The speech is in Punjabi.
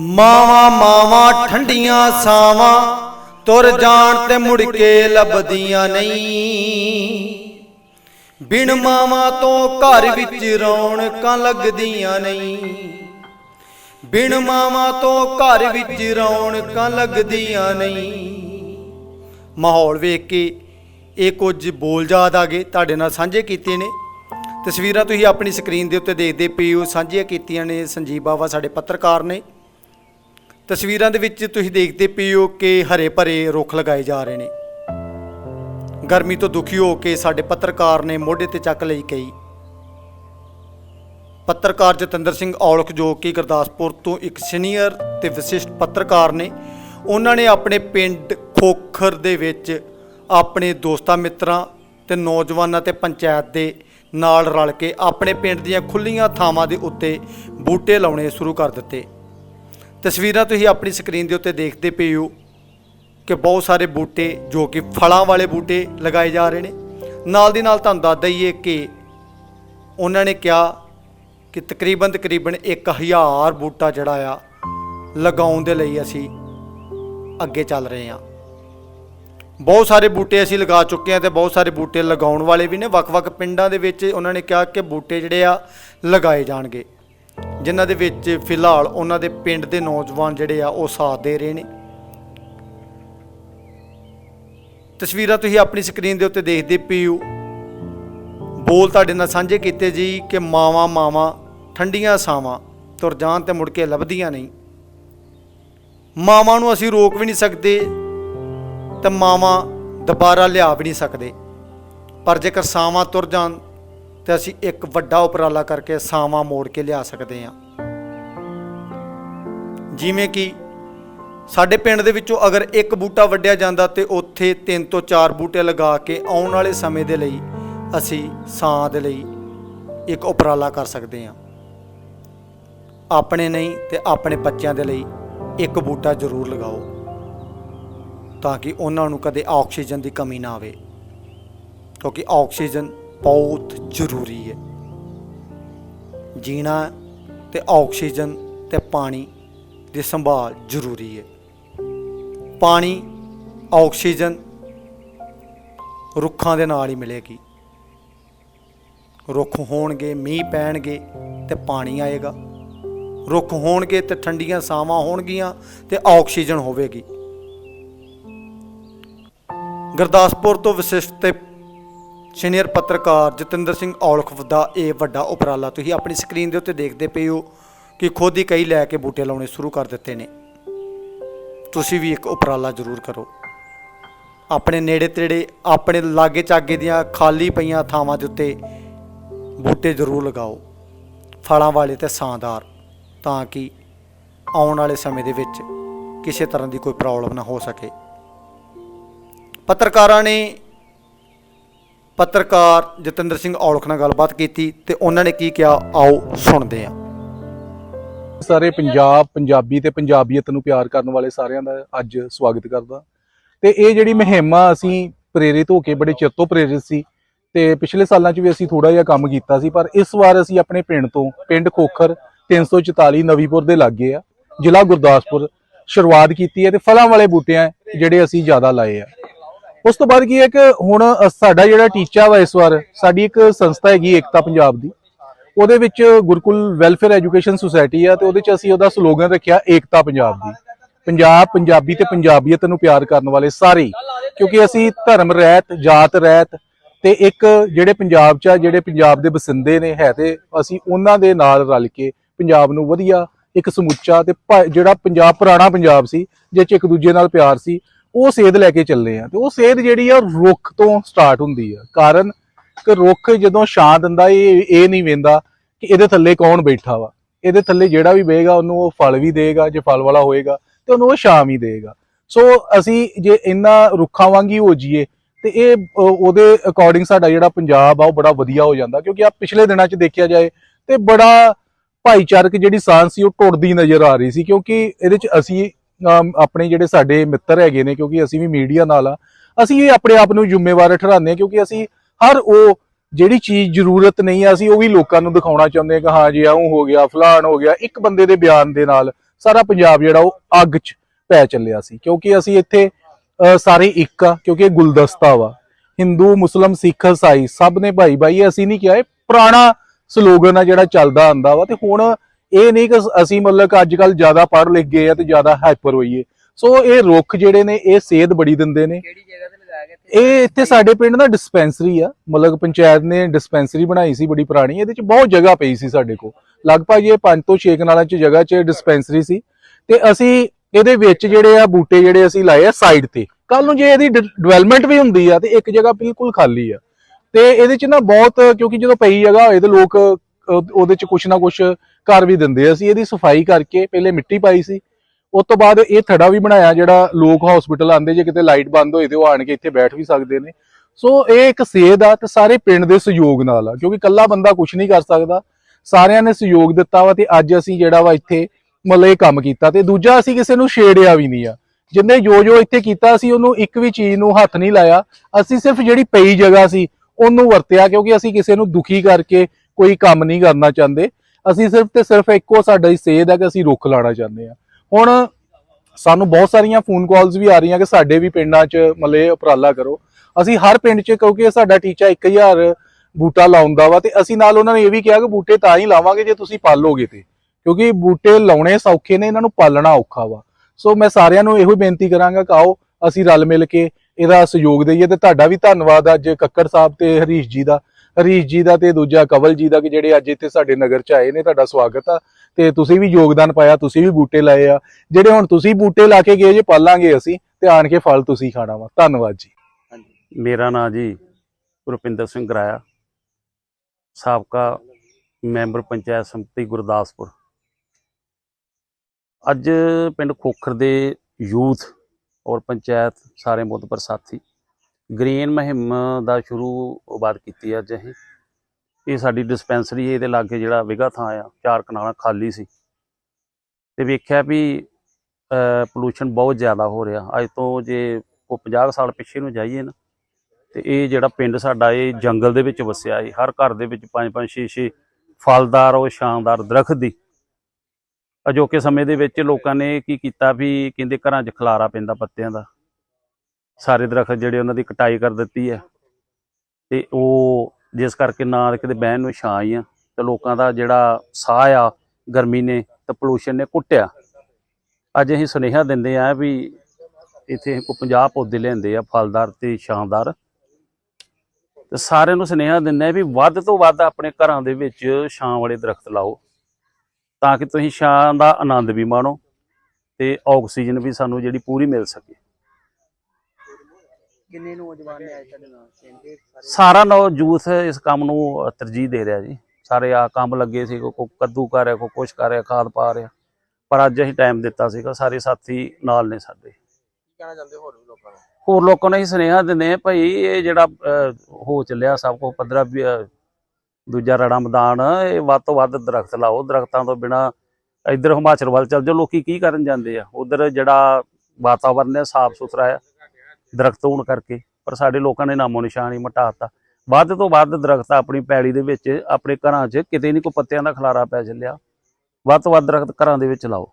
ਮਾਵਾ ਮਾਵਾ ਠੰਡੀਆਂ ਸਾਵਾਂ, ਤੁਰ ਜਾਣ ਤੇ ਮੁੜ ਕੇ ਲੱਭਦੀਆਂ ਨਹੀਂ। ਬਿਨ ਮਾਵਾ ਤੋਂ ਘਰ ਵਿੱਚ ਰੌਣਕਾਂ ਲੱਗਦੀਆਂ ਨਹੀਂ। ਬਿਨ ਮਾਵਾ ਤੋਂ ਘਰ ਵਿੱਚ ਰੌਣਕਾਂ ਲੱਗਦੀਆਂ ਨਹੀਂ। ਮਾਹੌਲ ਵੇਖ ਕੇ ਇਹ ਕੁਝ ਬੋਲ ਯਾਦ ਆ ਗਏ, ਤੁਹਾਡੇ ਨਾਲ ਸਾਂਝੇ ਕੀਤੇ ਨੇ। ਤਸਵੀਰਾਂ ਤੁਸੀਂ ਆਪਣੀ ਸਕਰੀਨ ਦੇ ਉੱਤੇ ਦੇਖਦੇ ਪਏ ਹੋ, ਸਾਂਝੀਆਂ ਕੀਤੀਆਂ ਨੇ ਸੰਜੀਵ ਬਾਵਾ, ਸਾਡੇ ਪੱਤਰਕਾਰ ਨੇ। ਤਸਵੀਰਾਂ ਦੇ ਵਿੱਚ ਤੁਸੀਂ ਦੇਖਦੇ ਪਏ ਹੋ ਕਿ ਹਰੇ ਭਰੇ ਰੁੱਖ ਲਗਾਏ ਜਾ ਰਹੇ ਨੇ। ਗਰਮੀ ਤੋਂ ਦੁਖੀ ਹੋ ਕੇ ਸਾਡੇ ਪੱਤਰਕਾਰ ਨੇ ਮੋਢੇ ਤੇ ਚੱਕ ਲਈ ਕਈ ਪੱਤਰਕਾਰ ਜਤਿੰਦਰ ਸਿੰਘ ਔਲਖ ਜੋ ਕਿ ਗੁਰਦਾਸਪੁਰ ਤੋਂ ਇੱਕ ਸੀਨੀਅਰ ਤੇ ਵਿਸ਼ਿਸ਼ਟ ਪੱਤਰਕਾਰ ਨੇ, ਉਹਨਾਂ ਨੇ ਆਪਣੇ ਪਿੰਡ ਖੋਖਰ ਦੇ ਵਿੱਚ ਆਪਣੇ ਦੋਸਤਾਂ, ਮਿੱਤਰਾਂ ਤੇ ਨੌਜਵਾਨਾਂ ਤੇ ਪੰਚਾਇਤ ਦੇ ਨਾਲ ਰਲ ਕੇ ਆਪਣੇ ਪਿੰਡ ਦੀਆਂ ਖੁੱਲੀਆਂ ਥਾਵਾਂ ਦੇ ਉੱਤੇ ਬੂਟੇ ਲਾਉਣੇ ਸ਼ੁਰੂ ਕਰ ਦਿੱਤੇ। ਤਸਵੀਰਾਂ ਤੁਸੀਂ ਆਪਣੀ ਸਕਰੀਨ ਦੇ ਉੱਤੇ ਦੇਖਦੇ ਪਏ ਹੋ ਕਿ ਬਹੁਤ ਸਾਰੇ ਬੂਟੇ ਜੋ ਕਿ ਫਲਾਂ ਵਾਲੇ ਬੂਟੇ ਲਗਾਏ ਜਾ ਰਹੇ ਨੇ। ਨਾਲ ਦੀ ਨਾਲ ਤੁਹਾਨੂੰ ਦੱਸ ਦਈਏ ਕਿ ਉਹਨਾਂ ਨੇ ਕਿਹਾ ਕਿ ਤਕਰੀਬਨ ਤਕਰੀਬਨ 1000 ਬੂਟਾ ਜਿਹੜਾ ਆ ਲਗਾਉਣ ਦੇ ਲਈ ਅਸੀਂ ਅੱਗੇ ਚੱਲ ਰਹੇ ਹਾਂ। ਬਹੁਤ ਸਾਰੇ ਬੂਟੇ ਅਸੀਂ ਲਗਾ ਚੁੱਕੇ ਹਾਂ ਤੇ ਬਹੁਤ ਸਾਰੇ ਬੂਟੇ ਲਗਾਉਣ ਵਾਲੇ ਵੀ ਨੇ। ਵੱਖ-ਵੱਖ ਪਿੰਡਾਂ ਦੇ ਵਿੱਚ ਉਹਨਾਂ ਨੇ ਕਿਹਾ ਕਿ ਬੂਟੇ ਜਿਹੜੇ ਆ ਲਗਾਏ ਜਾਣਗੇ। ਜਿਨ੍ਹਾਂ ਦੇ ਵਿੱਚ ਫਿਲਹਾਲ ਉਹਨਾਂ ਦੇ ਪਿੰਡ ਦੇ ਨੌਜਵਾਨ ਜਿਹੜੇ ਆ ਉਹ ਸਾਥ ਦੇ ਰਹੇ ਨੇ। ਤਸਵੀਰਾਂ ਤੁਸੀਂ ਆਪਣੀ ਸਕਰੀਨ ਦੇ ਉੱਤੇ ਦੇਖਦੇ ਪਏ ਹੋ ਬੋਲ ਤੁਹਾਡੇ ਨਾਲ ਸਾਂਝੇ ਕੀਤੇ ਜੀ ਕਿ ਮਾਵਾਂ ਮਾਵਾਂ ਠੰਡੀਆਂ ਸਾਵਾਂ, ਤੁਰ ਜਾਣ ਤੇ ਮੁੜ ਕੇ ਲੱਭਦੀਆਂ ਨਹੀਂ। ਮਾਵਾਂ ਨੂੰ ਅਸੀਂ ਰੋਕ ਵੀ ਨਹੀਂ ਸਕਦੇ ਤੇ ਮਾਵਾਂ ਦੁਬਾਰਾ ਲਿਆ ਵੀ ਨਹੀਂ ਸਕਦੇ। ਪਰ ਜੇਕਰ ਸਾਵਾਂ ਤੁਰ ਜਾਣ ਤੇ ਅਸੀਂ ਇੱਕ ਵੱਡਾ ਉਪਰਾਲਾ ਕਰਕੇ ਸਾਵਾਂ ਮੋੜ ਕੇ ਲਿਆ ਸਕਦੇ ਹਾਂ। ਜਿਵੇਂ ਕਿ ਸਾਡੇ ਪਿੰਡ ਦੇ ਵਿੱਚੋਂ ਅਗਰ ਇੱਕ ਬੂਟਾ ਵੱਢਿਆ ਜਾਂਦਾ ਤੇ ਉੱਥੇ ਤਿੰਨ ਤੋਂ ਚਾਰ ਬੂਟੇ ਲਗਾ ਕੇ ਆਉਣ ਵਾਲੇ ਸਮੇਂ ਦੇ ਲਈ ਅਸੀਂ ਸਾਂ ਦੇ ਲਈ ਇੱਕ ਉਪਰਾਲਾ ਕਰ ਸਕਦੇ ਹਾਂ। ਆਪਣੇ ਨਹੀਂ ਤੇ ਆਪਣੇ ਬੱਚਿਆਂ ਦੇ ਲਈ ਇੱਕ ਬੂਟਾ ਜ਼ਰੂਰ ਲਗਾਓ ਤਾਂ ਕਿ ਉਹਨਾਂ ਨੂੰ ਕਦੇ ਆਕਸੀਜਨ ਦੀ ਕਮੀ ਨਾ ਆਵੇ। ਕਿਉਂਕਿ ਆਕਸੀਜਨ ਬਹੁਤ ਜ਼ਰੂਰੀ ਹੈ। ਜੀਣਾ ਤੇ ਆਕਸੀਜਨ ਤੇ ਪਾਣੀ ਦੀ ਸੰਭਾਲ ਜ਼ਰੂਰੀ ਹੈ। ਪਾਣੀ, ਆਕਸੀਜਨ ਰੁੱਖਾਂ ਦੇ ਨਾਲ ਹੀ ਮਿਲੇਗੀ। ਰੁੱਖ ਹੋਣਗੇ, ਮੀਂਹ ਪੈਣਗੇ ਤੇ ਪਾਣੀ ਆਏਗਾ। ਰੁੱਖ ਹੋਣਗੇ ਤੇ ਠੰਡੀਆਂ ਸਾਵਾਂ ਹੋਣਗੀਆਂ ਤੇ ਆਕਸੀਜਨ ਹੋਵੇਗੀ। ਗੁਰਦਾਸਪੁਰ ਤੋਂ ਵਿਸ਼ਿਸ਼ਟ ਤੇ ਸੀਨੀਅਰ ਪੱਤਰਕਾਰ ਜਤਿੰਦਰ ਸਿੰਘ ਔਲਖ ਦਾ ਇਹ ਵੱਡਾ ਉਪਰਾਲਾ ਤੁਸੀਂ ਆਪਣੀ ਸਕਰੀਨ ਦੇ ਉੱਤੇ ਦੇਖਦੇ ਪਏ ਹੋ ਕਿ ਖੁਦ ਹੀ ਕਈ ਲੈ ਕੇ ਬੂਟੇ ਲਾਉਣੇ ਸ਼ੁਰੂ ਕਰ ਦਿੱਤੇ ਨੇ। ਤੁਸੀਂ ਵੀ ਇੱਕ ਉਪਰਾਲਾ ਜ਼ਰੂਰ ਕਰੋ। ਆਪਣੇ ਨੇੜੇ ਤੇੜੇ, ਆਪਣੇ ਲਾਗੇ ਚਾਗੇ ਦੀਆਂ ਖਾਲੀ ਪਈਆਂ ਥਾਵਾਂ ਦੇ ਉੱਤੇ ਬੂਟੇ ਜ਼ਰੂਰ ਲਗਾਓ। ਫਲਾਂ ਵਾਲੇ ਤੇ ਸਾਂਦਾਰ, ਤਾਂ ਕਿ ਆਉਣ ਵਾਲੇ ਸਮੇਂ ਦੇ ਵਿੱਚ ਕਿਸੇ ਤਰ੍ਹਾਂ ਦੀ ਕੋਈ ਪ੍ਰੋਬਲਮ ਨਾ ਹੋ ਸਕੇ। ਪੱਤਰਕਾਰਾਂ ਨੇ ਪੱਤਰਕਾਰ ਜਤਿੰਦਰ ਸਿੰਘ ਔਲਖ ਨਾਲ ਗੱਲਬਾਤ ਕੀਤੀ ਤੇ ਉਹਨਾਂ ਨੇ ਕੀ ਕਿਹਾ, ਆਓ ਸੁਣਦੇ ਹਾਂ। ਸਾਰੇ ਪੰਜਾਬ, ਪੰਜਾਬੀ ਤੇ ਪੰਜਾਬੀਅਤ ਨੂੰ ਪਿਆਰ ਕਰਨ ਵਾਲੇ ਸਾਰਿਆਂ ਦਾ ਅੱਜ ਸਵਾਗਤ ਕਰਦਾ। ਤੇ ਇਹ ਜਿਹੜੀ ਮੁਹਿੰਮ ਆ ਅਸੀਂ ਪ੍ਰੇਰਿਤ ਹੋ ਕੇ ਬੜੇ ਚਿਰ ਤੋਂ ਪ੍ਰੇਰਿਤ ਸੀ ਤੇ ਪਿਛਲੇ ਸਾਲਾਂ 'ਚ ਵੀ ਅਸੀਂ ਥੋੜਾ ਜਿਹਾ ਕੰਮ ਕੀਤਾ ਸੀ, ਪਰ ਇਸ ਵਾਰ ਅਸੀਂ ਆਪਣੇ ਪਿੰਡ ਤੋਂ, ਪਿੰਡ ਖੋਖਰ 344 ਨਵੀਪੁਰ ਦੇ ਲਾਗੇ ਆ, ਜ਼ਿਲ੍ਹਾ ਗੁਰਦਾਸਪੁਰ ਸ਼ੁਰੂਆਤ ਕੀਤੀ ਹੈ ਤੇ ਫਲਾਂ ਵਾਲੇ ਬੂਟਿਆਂ ਜਿਹੜੇ ਅਸੀਂ ਜ਼ਿਆਦਾ ਲਾਏ ਆ। ਉਸ ਤੋਂ ਬਾਅਦ ਕੀ ਹੈ ਕਿ ਹੁਣ ਸਾਡਾ ਜਿਹੜਾ ਟੀਚਾ ਵਾ ਇਸ ਵਾਰ, ਸਾਡੀ ਇੱਕ ਸੰਸਥਾ ਹੈਗੀ ਏਕਤਾ ਪੰਜਾਬ ਦੀ ਉਹਦੇ ਵਿੱਚ ਗੁਰਕੁਲ ਵੈਲਫੇਅਰ ਐਜੂਕੇਸ਼ਨ ਸੁਸਾਇਟੀ ਆ ਤੇ ਉਹਦੇ ਚ ਅਸੀਂ ਉਹਦਾ ਸਲੋਗਨ ਰੱਖਿਆ, ਏਕਤਾ ਪੰਜਾਬ ਦੀ ਪੰਜਾਬ, ਪੰਜਾਬੀ ਤੇ ਪੰਜਾਬੀਅਤ ਨੂੰ ਪਿਆਰ ਕਰਨ ਵਾਲੇ ਸਾਰੇ ਹੀ। ਕਿਉਂਕਿ ਅਸੀਂ ਧਰਮ ਰਹਿਤ, ਜਾਤ ਰਹਿਤ ਤੇ ਇੱਕ ਜਿਹੜੇ ਪੰਜਾਬ ਚ ਆ, ਜਿਹੜੇ ਪੰਜਾਬ ਦੇ ਵਸਿੰਦੇ ਨੇ, ਹੈ ਤੇ ਅਸੀਂ ਉਹਨਾਂ ਦੇ ਨਾਲ ਰਲ ਕੇ ਪੰਜਾਬ ਨੂੰ ਵਧੀਆ ਇੱਕ ਸਮੁੱਚਾ ਤੇ ਭਾ- ਜਿਹੜਾ ਪੰਜਾਬ ਪੁਰਾਣਾ ਪੰਜਾਬ ਸੀ ਜਿਸ ਚ ਇੱਕ ਦੂਜੇ ਨਾਲ ਪਿਆਰ ਸੀ ਉਹ ਸੇਧ ਲੈ ਕੇ ਚੱਲੇ ਆ ਤੇ ਉਹ ਸੇਧ ਜਿਹੜੀ ਆ ਰੁੱਖ ਤੋਂ ਸਟਾਰਟ ਹੁੰਦੀ ਆ। ਕਾਰਨ ਕਿ ਰੁੱਖ ਜਦੋਂ ਛਾਂ ਦਿੰਦਾ, ਇਹ ਇਹ ਨਹੀਂ ਵੇਂਦਾ ਕਿ ਇਹਦੇ ਥੱਲੇ ਕੌਣ ਬੈਠਾ ਵਾ। ਇਹਦੇ ਥੱਲੇ ਜਿਹੜਾ ਵੀ ਬਹੇਗਾ, ਉਹਨੂੰ ਉਹ ਫਲ ਵੀ ਦੇਗਾ, ਜੇ ਫਲ ਵਾਲਾ ਹੋਏਗਾ, ਤੇ ਉਹਨੂੰ ਉਹ ਛਾਂ ਵੀ ਦੇਗਾ। ਸੋ ਅਸੀਂ ਜੇ ਇਹਨਾਂ ਰੁੱਖਾਂ ਵਾਂਗੀ ਹੋ ਜਾਈਏ ਤੇ ਇਹ ਉਹਦੇ ਅਕੋਰਡਿੰਗ ਸਾਡਾ ਜਿਹੜਾ ਪੰਜਾਬ ਆ, ਉਹ ਬੜਾ ਵਧੀਆ ਹੋ ਜਾਂਦਾ। ਕਿਉਂਕਿ ਆ ਪਿਛਲੇ ਦਿਨਾਂ 'ਚ ਦੇਖਿਆ ਜਾਏ ਤੇ ਬੜਾ ਭਾਈਚਾਰਕ ਜਿਹੜੀ ਸਾਂਝ ਸੀ, ਉਹ ਟੁੱਟਦੀ ਨਜ਼ਰ ਆ ਰਹੀ ਸੀ। ਕਿਉਂਕਿ ਇਹਦੇ 'ਚ ਅਸੀਂ ਆਪਣੇ ਜਿਹੜੇ ਸਾਡੇ ਮਿੱਤਰ ਹੈਗੇ ਨੇ ਕਿਉਂਕਿ ਅਸੀਂ ਵੀ ਮੀਡੀਆ ਨਾਲ ਆ ਅਸੀਂ ਇਹ ਆਪਣੇ ਆਪ ਨੂੰ ਜ਼ਿੰਮੇਵਾਰ ਠਹਿਰਾਉਂਦੇ ਹਾਂ ਕਿਉਂਕਿ ਅਸੀਂ ਹਰ ਉਹ ਜਿਹੜੀ ਚੀਜ਼ ਜ਼ਰੂਰਤ ਨਹੀਂ ਆ ਅਸੀਂ ਉਹ ਵੀ ਲੋਕਾਂ ਨੂੰ ਦਿਖਾਉਣਾ ਚਾਹੁੰਦੇ ਹਾਂ ਕਿ ਹਾਂ ਜੀ ਆਉਂ ਹੋ ਗਿਆ ਫਲਾਣ ਹੋ ਗਿਆ ਇੱਕ ਬੰਦੇ ਦੇ ਬਿਆਨ ਦੇ ਨਾਲ ਸਾਰਾ ਪੰਜਾਬ ਜਿਹੜਾ ਉਹ ਅੱਗ 'ਚ ਪੈ ਚੱਲਿਆ ਸੀ ਕਿਉਂਕਿ ਅਸੀਂ ਇੱਥੇ ਅਹ, ਸਾਰੇ ਇੱਕ ਆ ਕਿਉਂਕਿ ਇਹ ਗੁਲਦਸਤਾ ਵਾ। ਹਿੰਦੂ ਮੁਸਲਮ ਸਿੱਖ ਇਸਾਈ ਸਭ ਨੇ ਭਾਈ ਭਾਈ ਅਸੀਂ ਨਹੀਂ ਕਿਹਾ ਇਹ ਪੁਰਾਣਾ ਸਲੋਗਨ ਆ ਜਿਹੜਾ ਚੱਲਦਾ ਆਂਦਾ ਵਾ ਤੇ ਹੁਣ ਇਹ ਨਹੀਂ ਕਿ ਅਸੀਂ ਮਤਲਬ ਅੱਜ ਕੱਲ ਜ਼ਿਆਦਾ ਪੜ੍ਹ ਲਿਖ ਗਏ ਆ ਤੇ ਜ਼ਿਆਦਾ ਹਾਈਪਰ ਹੋਈਏ। ਸੋ ਇਹ ਰੁੱਖ ਜਿਹੜੇ ਨੇ ਇਹ ਸੇਧ ਬੜੀ ਦਿੰਦੇ ਨੇ। ਕਿਹੜੀ ਜਗ੍ਹਾ ਤੇ ਲਗਾਇਆ ਗਿਆ? ਇਹ ਇੱਥੇ ਸਾਡੇ ਪਿੰਡ ਦਾ ਡਿਸਪੈਂਸਰੀ ਆ। ਮਤਲਬ ਪੰਚਾਇਤ ਨੇ ਡਿਸਪੈਂਸਰੀ ਬਣਾਈ ਸੀ ਬੜੀ ਪੁਰਾਣੀ। ਇਹਦੇ ਚ ਬਹੁਤ ਜਗ੍ਹਾ ਪਈ ਸੀ ਸਾਡੇ ਕੋਲ। ਲਗਭਗ ਇਹ 5 ਤੋਂ 6 ਕਨਾਲਾਂ ਚ ਜਗ੍ਹਾ ਚ ਡਿਸਪੈਂਸਰੀ ਸੀ। ਤੇ ਅਸੀਂ ਇਹਦੇ ਵਿੱਚ ਜਿਹੜੇ ਆ ਬੂਟੇ ਜਿਹੜੇ ਅਸੀਂ ਲਾਏ ਆ ਸਾਈਡ ਤੇ। ਕੱਲ ਨੂੰ ਜੇ ਇਹਦੀ ਡਿਵੈਲਪਮੈਂਟ ਵੀ ਹੁੰਦੀ ਆ ਤੇ ਇੱਕ ਜਗ੍ਹਾ ਬਿਲਕੁਲ ਖਾਲੀ ਆ। ਤੇ ਇਹਦੇ ਚ ਨਾ ਬਹੁਤ ਕਿਉਂਕਿ ਜਦੋਂ ਪਈ ਜਗ੍ਹਾ ਹੋਏ ਤੇ ਲੋਕ ਉਹਦੇ ਚ ਕੁਛ ਨਾ ਕੁਛ ਕਰ ਵੀ ਦਿੰਦੇ ਅਸੀਂ ਇਹਦੀ ਸਫ਼ਾਈ ਕਰਕੇ ਪਹਿਲੇ ਮਿੱਟੀ ਪਾਈ ਸੀ। ਉਸ ਤੋਂ ਬਾਅਦ ਇਹ ਥੜਾ ਵੀ ਬਣਾਇਆ, ਜਿਹੜਾ ਲੋਕ ਹਸਪੀਟਲ ਆਂਦੇ ਜੇ ਕਿਤੇ ਲਾਈਟ ਬੰਦ ਹੋਏ ਤੇ ਉਹ ਆਣ ਕੇ ਇੱਥੇ ਬੈਠ ਵੀ ਸਕਦੇ ਨੇ। ਸੋ ਇਹ ਇੱਕ ਸੇਧ ਆ ਤੇ ਸਾਰੇ ਪਿੰਡ ਦੇ ਸਹਿਯੋਗ ਨਾਲ ਆ, ਕਿਉਂਕਿ ਇਕੱਲਾ ਬੰਦਾ ਕੁਝ ਨਹੀਂ ਕਰ ਸਕਦਾ। ਸਾਰਿਆਂ ਨੇ ਸਹਿਯੋਗ ਦਿੱਤਾ ਵਾ ਤੇ ਅੱਜ ਅਸੀਂ ਜਿਹੜਾ ਵਾ ਇੱਥੇ ਮਤਲਬ ਇਹ ਕੰਮ ਕੀਤਾ ਤੇ ਦੂਜਾ ਅਸੀਂ ਕਿਸੇ ਨੂੰ ਛੇੜਿਆ ਵੀ ਨਹੀਂ ਆ। ਜਿੰਨੇ ਜੋ ਜੋ ਇੱਥੇ ਕੀਤਾ ਅਸੀਂ ਉਹਨੂੰ ਇੱਕ ਵੀ ਚੀਜ਼ ਨੂੰ ਹੱਥ ਨਹੀਂ ਲਾਇਆ। ਅਸੀਂ ਸਿਰਫ ਜਿਹੜੀ ਪਈ ਜਗ੍ਹਾ ਸੀ, ਉਹਨੂੰ ਵਰਤਿਆ, ਕਿਉਂਕਿ ਅਸੀਂ ਕਿਸੇ ਨੂੰ ਦੁਖੀ ਕਰਕੇ ਕੋਈ ਕੰਮ ਨਹੀਂ ਕਰਨਾ ਚਾਹੁੰਦੇ। ਅਸੀਂ ਸਿਰਫ ਤੇ ਸਿਰਫ ਇੱਕੋ ਸਾਡਾ ਹੀ ਸੇਧ ਹੈ ਕਿ ਅਸੀਂ ਰੁੱਖ ਲਾਣਾ ਚਾਹੁੰਦੇ ਆ ਹੁਣ ਸਾਨੂੰ ਬਹੁਤ ਸਾਰੀਆਂ ਫੋਨ ਕਾਲਸ ਵੀ ਆ ਰਹੀਆਂ ਕਿ ਸਾਡੇ ਵੀ ਪਿੰਡਾਂ 'ਚ ਮਤਲਬ ਉਪਰਾਲਾ ਕਰੋ। ਅਸੀਂ ਹਰ ਪਿੰਡ 'ਚ ਕਿਉਂਕਿ ਸਾਡਾ ਟੀਚਾ 1000 ਬੂਟਾ ਲਾਉਂਦਾ ਵਾ ਤੇ ਅਸੀਂ ਨਾਲ ਉਹਨਾਂ ਨੇ ਇਹ ਵੀ ਕਿਹਾ ਕਿ ਬੂਟੇ ਤਾਂ ਹੀ ਲਾਵਾਂਗੇ ਜੇ ਤੁਸੀਂ ਪਾਲੋਗੇ ਤੇ। ਕਿਉਂਕਿ ਬੂਟੇ ਲਾਉਣੇ ਸੌਖੇ ਨੇ, ਇਹਨਾਂ ਨੂੰ ਪਾਲਣਾ ਔਖਾ ਵਾ। ਸੋ ਮੈਂ ਸਾਰਿਆਂ ਨੂੰ ਇਹੋ ਹੀ ਬੇਨਤੀ ਕਰਾਂਗਾ ਕਿ ਆਓ, ਅਸੀਂ ਰਲ ਮਿਲ ਕੇ ਇਹਦਾ ਸਹਿਯੋਗ ਦਈਏ ਤੇ ਤੁਹਾਡਾ ਵੀ ਧੰਨਵਾਦ ਅੱਜ ਕੱਕੜ ਸਾਹਿਬ ਤੇ ਹਰੀਸ਼ ਜੀ ਦਾ। ਹਰੀਸ਼ ਜੀ ਦਾ ਤੇ ਦੂਜਾ ਕਵਲ ਜੀ ਦਾ ਕਿ ਜਿਹੜੇ ਅੱਜ ਇੱਥੇ ਸਾਡੇ ਨਗਰ 'ਚ ਆਏ ਨੇ ਤੁਹਾਡਾ ਸਵਾਗਤ ਆ। ਤੇ ਤੁਸੀਂ ਵੀ ਯੋਗਦਾਨ ਪਾਇਆ ਤੁਸੀਂ ਵੀ ਬੂਟੇ ਲਾਏ ਆ। ਜਿਹੜੇ ਹੁਣ ਤੁਸੀਂ ਬੂਟੇ ਲਾ ਕੇ ਗਏ ਜੇ ਪਾਲਾਂਗੇ ਅਸੀਂ ਤੇ ਆਣ ਕੇ ਫਲ ਤੁਸੀਂ ਖਾਣਾ ਵਾ। ਧੰਨਵਾਦ ਜੀ। ਮੇਰਾ ਨਾਂ ਜੀ ਰੁਪਿੰਦਰ ਸਿੰਘ ਗਰਾਇਆ ਸਾਬਕਾ ਮੈਂਬਰ ਪੰਚਾਇਤ ਸਮਿਤੀ ਗੁਰਦਾਸਪੁਰ। ਅੱਜ ਪਿੰਡ ਖੋਖਰ ਦੇ ਯੂਥ ਔਰ ਪੰਚਾਇਤ ਸਾਰੇ ਮੁਤਬਰ ਸਾਥੀ ਗ੍ਰੀਨ ਮੁਹਿੰਮ ਦਾ ਸ਼ੁਰੂਆਤ ਕੀਤੀ ਅੱਜ ਅਸੀਂ। ਇਹ ਸਾਡੀ ਡਿਸਪੈਂਸਰੀ ਇਹਦੇ ਲਾਗੇ ਜਿਹੜਾ ਵਿਗਾ ਥਾਂ ਆ, ਚਾਰ ਕਨਾਲਾਂ ਖਾਲੀ ਸੀ। ਤੇ ਵੇਖਿਆ ਵੀ ਪੋਲੂਸ਼ਨ ਬਹੁਤ ਜ਼ਿਆਦਾ ਹੋ ਰਿਹਾ। ਅੱਜ ਤੋਂ ਜੇ ਉਹ 50 ਸਾਲ ਪਿੱਛੇ ਨੂੰ ਜਾਈਏ ਨਾ, ਤੇ ਇਹ ਜਿਹੜਾ ਪਿੰਡ ਸਾਡਾ, ਇਹ ਜੰਗਲ ਦੇ ਵਿੱਚ ਵਸਿਆ ਹੈ ਹਰ ਘਰ ਦੇ ਵਿੱਚ ਪੰਜ ਪੰਜ, ਛੇ ਛੇ ਫਲਦਾਰ, ਉਹ ਸ਼ਾਨਦਾਰ ਦਰਖਤ ਦੀ। ਅਜੋਕੇ ਸਮੇਂ ਦੇ ਵਿੱਚ ਲੋਕਾਂ ਨੇ ਕੀ ਕੀਤਾ ਵੀ, ਕਹਿੰਦੇ ਘਰਾਂ 'ਚ ਖਲਾਰਾ ਪੈਂਦਾ ਪੱਤਿਆਂ ਦਾ। ਸਾਰੇ ਦਰਖਤ ਜਿਹੜੇ ਉਹਨਾਂ ਦੀ ਕਟਾਈ ਕਰ ਦਿੱਤੀ ਹੈ। ਤੇ ਉਹ ਜਿਸ ਕਰਕੇ ਨਾ ਕਿਤੇ ਬਹਿਣ ਨੂੰ ਛਾਂ ਹੀ ਆ ਤੇ ਲੋਕਾਂ ਦਾ ਜਿਹੜਾ ਸਾਹ ਆ, ਗਰਮੀ ਨੇ ਤੇ ਪੋਲੂਸ਼ਨ ਨੇ ਕੁੱਟਿਆ। ਅੱਜ ਅਸੀਂ ਸੁਨੇਹਾ ਦਿੰਦੇ ਆ ਵੀ ਇੱਥੇ ਕੋ 50 ਪੌਦੇ ਲੈਂਦੇ ਆ, ਫਲਦਾਰ ਤੇ ਸ਼ਾਨਦਾਰ। ਤੇ ਸਾਰਿਆਂ ਨੂੰ ਸੁਨੇਹਾ ਦਿੰਦੇ ਆ ਵੀ ਵੱਧ ਤੋਂ ਵੱਧ ਆਪਣੇ ਘਰਾਂ ਦੇ ਵਿੱਚ ਛਾਂ ਵਾਲੇ ਦਰਖਤ ਲਾਓ, ਤਾਂ ਕਿ ਤੁਸੀਂ ਛਾਂ ਦਾ ਆਨੰਦ ਵੀ ਮਾਣੋ ਤੇ ਆਕਸੀਜਨ ਵੀ ਸਾਨੂੰ ਜਿਹੜੀ ਪੂਰੀ ਮਿਲ ਸਕੇ। ਕਿੰਨੇ ਨੌਜਵਾਨ ਨੇ ਅੱਜ ਤੁਹਾਡੇ ਨਾਲ? ਕਹਿੰਦੇ ਸਾਰੇ ਸਾਰਾ ਨੌ ਯੂਥ ਇਸ ਕੰਮ ਨੂੰ ਤਰਜੀਹ ਦੇ ਰਿਹਾ ਜੀ। ਸਾਰੇ ਆ ਕੰਮ ਲੱਗੇ ਸੀ ਕੋ ਕੋ ਕੱਦੂ ਕਰ ਰਿਹਾ ਕੋ ਕੁਛ ਕਰ ਰਿਹਾ ਖਾਦ ਪਾ ਰਿਹਾ। ਪਰ ਅੱਜ ਅਸੀਂ ਟਾਈਮ ਦਿੱਤਾ ਸੀਗਾ ਸਾਰੇ ਸਾਥੀ ਨਾਲ ਨੇ ਸਾਡੇ। ਕੀ ਕਹਿਣਾ ਚਾਹੁੰਦੇ ਹੋਰ ਵੀ ਲੋਕਾਂ ਨੂੰ? ਹੋਰ ਲੋਕਾਂ ਨੂੰ ਅਸੀਂ ਸੁਨੇਹਾ ਦਿੰਦੇ ਆ ਭਾਈ ਇਹ ਜਿਹੜਾ ਅਹ, ਹੋ ਚੱਲਿਆ ਸਭ ਕੋ ਪੱਧਰਾ ਵੀ, ਅਹ, ਦੂਜਾ ਰੜਾ ਮੈਦਾਨ ਇਹ ਵੱਧ ਤੋਂ ਵੱਧ ਦਰਖਤ ਲਾਓ। ਦਰਖਤਾਂ ਤੋਂ ਬਿਨਾ ਇੱਧਰ ਹਿਮਾਚਲ ਵੱਲ ਚੱਲ ਜਾਓ ਲੋਕੀ ਕੀ ਕਰਨ ਜਾਂਦੇ ਆ? ਉਧਰ ਜਿਹੜਾ ਵਾਤਾਵਰਨ ਹੈ ਸਾਫ਼ ਸੁਥਰਾ ਆ। ਦਰਖਤ ਹੋਣ ਕਰਕੇ, ਪਰ ਸਾਡੇ ਲੋਕਾਂ ਨੇ ਨਾਮੋ ਨਿਸ਼ਾਨ ਹੀ ਮਟਾਤਾ ਵੱਧ ਤੋਂ ਵੱਧ ਦਰਖਤ ਆਪਣੀ ਪੈਲੀ ਦੇ ਵਿੱਚ, ਆਪਣੇ ਘਰਾਂ 'ਚ ਕਿਤੇ ਨਹੀਂ ਕੋਈ ਪੱਤਿਆਂ ਦਾ ਖਲਾਰਾ ਪੈ ਚੱਲਿਆ। ਵੱਧ ਤੋਂ ਵੱਧ ਦਰਖਤ ਘਰਾਂ ਦੇ ਵਿੱਚ ਲਾਓ।